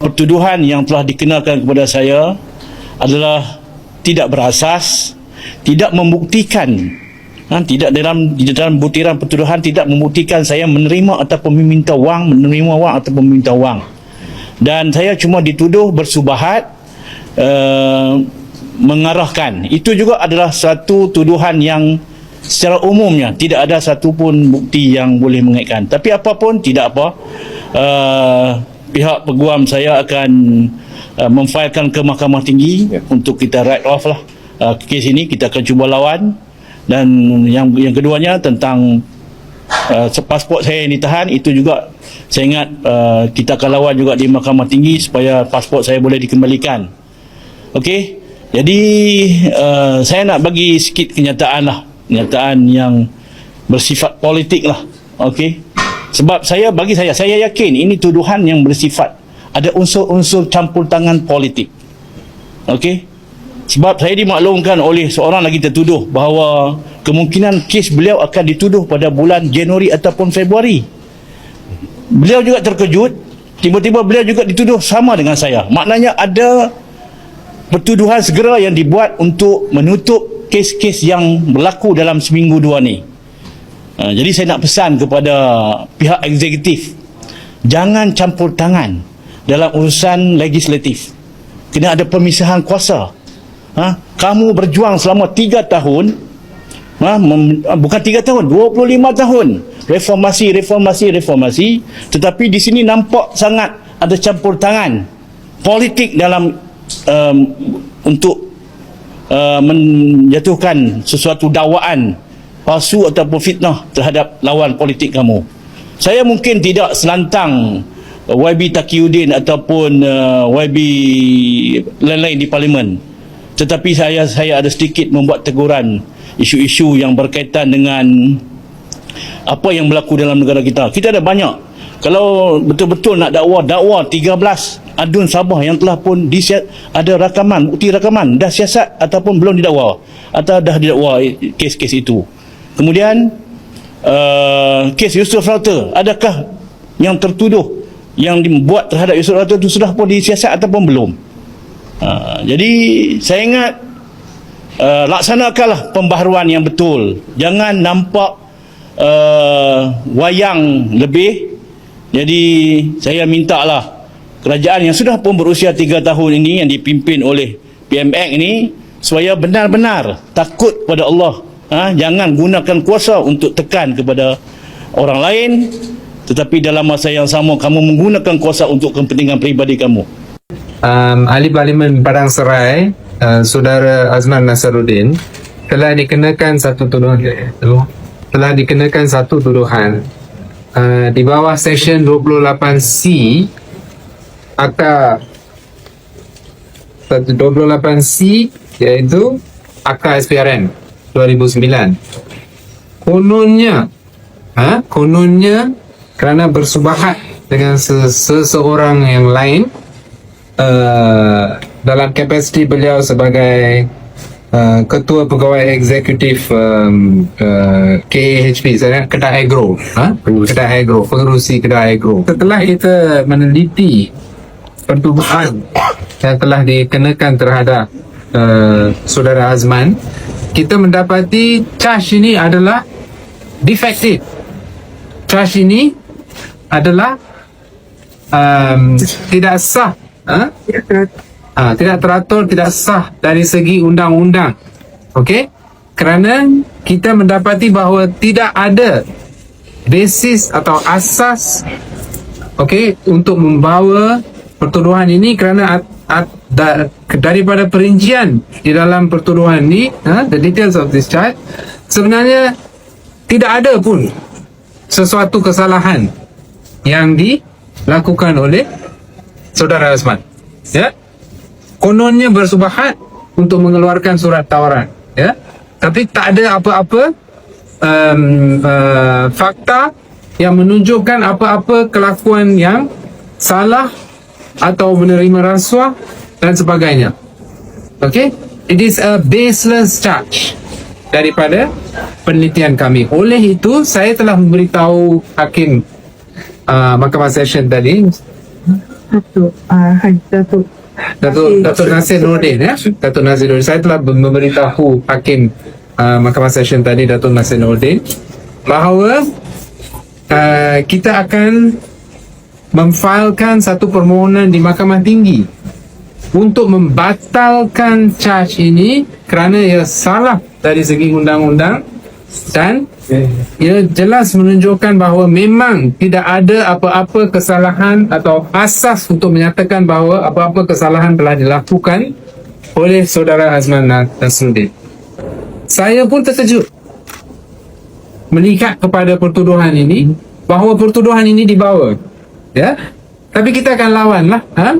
pertuduhan yang telah dikenalkan kepada saya adalah tidak berasas, tidak membuktikan ha, tidak dalam dalam butiran pertuduhan tidak membuktikan saya menerima ataupun meminta wang, menerima wang ataupun meminta wang. Dan saya cuma dituduh bersubahat uh, mengarahkan. Itu juga adalah satu tuduhan yang secara umumnya tidak ada satu pun bukti yang boleh mengaitkan. Tapi apapun tidak apa. Uh, pihak peguam saya akan uh, memfailkan ke mahkamah tinggi yeah. untuk kita write off lah. Uh, kes ini kita akan cuba lawan. Dan yang yang keduanya tentang uh, pasport saya yang ditahan itu juga saya ingat uh, kita akan lawan juga di mahkamah tinggi supaya pasport saya boleh dikembalikan. Okey? Jadi uh, saya nak bagi sikit kenyataan lah. Kenyataan yang bersifat politik lah. Okey sebab saya bagi saya saya yakin ini tuduhan yang bersifat ada unsur-unsur campur tangan politik. Okey. Sebab saya dimaklumkan oleh seorang lagi tertuduh bahawa kemungkinan kes beliau akan dituduh pada bulan Januari ataupun Februari. Beliau juga terkejut, tiba-tiba beliau juga dituduh sama dengan saya. Maknanya ada pertuduhan segera yang dibuat untuk menutup kes-kes yang berlaku dalam seminggu dua ni. Ha, jadi saya nak pesan kepada pihak eksekutif jangan campur tangan dalam urusan legislatif. Kena ada pemisahan kuasa. Ha? Kamu berjuang selama 3 tahun ha? Mem, bukan 3 tahun, 25 tahun reformasi, reformasi, reformasi tetapi di sini nampak sangat ada campur tangan politik dalam um, untuk uh, menjatuhkan sesuatu dakwaan palsu ataupun fitnah terhadap lawan politik kamu. Saya mungkin tidak selantang YB Takiuddin ataupun uh, YB lain-lain di parlimen. Tetapi saya saya ada sedikit membuat teguran isu-isu yang berkaitan dengan apa yang berlaku dalam negara kita. Kita ada banyak. Kalau betul-betul nak dakwa, dakwa 13 adun Sabah yang telah pun disiat ada rakaman, bukti rakaman dah siasat ataupun belum didakwa atau dah didakwa kes-kes itu. Kemudian uh, kes Yusuf Rauter adakah yang tertuduh yang dibuat terhadap Yusuf Rauter itu sudah pun disiasat ataupun belum? Uh, jadi saya ingat uh, laksanakanlah pembaharuan yang betul. Jangan nampak uh, wayang lebih. Jadi saya minta lah kerajaan yang sudah pun berusia 3 tahun ini yang dipimpin oleh PMX ini supaya benar-benar takut pada Allah ha, jangan gunakan kuasa untuk tekan kepada orang lain. Tetapi dalam masa yang sama kamu menggunakan kuasa untuk kepentingan peribadi kamu. Um, ahli parlimen Padang Serai. Uh, saudara Azman Nasaruddin. Telah dikenakan satu tuduhan. Telah dikenakan satu tuduhan uh, di bawah seksyen 28C akta 28C iaitu akta SPRN 2009 kononnya ha? Kononnya kerana bersubahat dengan seseorang yang lain uh, dalam kapasiti beliau sebagai uh, ketua pegawai eksekutif um, uh, KHP saya kedai agro ha? Kedai agro pengerusi kedai agro. Setelah kita meneliti pertubuhan yang telah dikenakan terhadap uh, saudara Azman kita mendapati charge ini adalah defective. Charge ini adalah um, tidak sah. Ha? Ha, tidak teratur, tidak sah dari segi undang-undang. Okey? Kerana kita mendapati bahawa tidak ada basis atau asas okey untuk membawa pertuduhan ini kerana da, daripada perincian di dalam pertuduhan ni ha, the details of this charge sebenarnya tidak ada pun sesuatu kesalahan yang dilakukan oleh saudara Azman. Ya. Kononnya bersubahat untuk mengeluarkan surat tawaran ya. Tapi tak ada apa-apa um, uh, fakta yang menunjukkan apa-apa kelakuan yang salah atau menerima rasuah dan sebagainya. Okay? It is a baseless charge daripada penelitian kami. Oleh itu, saya telah memberitahu hakim uh, mahkamah session tadi Datuk uh, Haji Datuk Datuk Datuk Nasir Nordin ya. Datuk Nasir Nordin. Saya telah memberitahu hakim uh, Mahkamah Session tadi Datuk Nasir Nordin bahawa uh, kita akan memfailkan satu permohonan di Mahkamah Tinggi untuk membatalkan charge ini kerana ia salah dari segi undang-undang dan ia jelas menunjukkan bahawa memang tidak ada apa-apa kesalahan atau asas untuk menyatakan bahawa apa-apa kesalahan telah dilakukan oleh saudara Azman Nasruddin. Saya pun terkejut melihat kepada pertuduhan ini bahawa pertuduhan ini dibawa ya tapi kita akan lawan lah ha?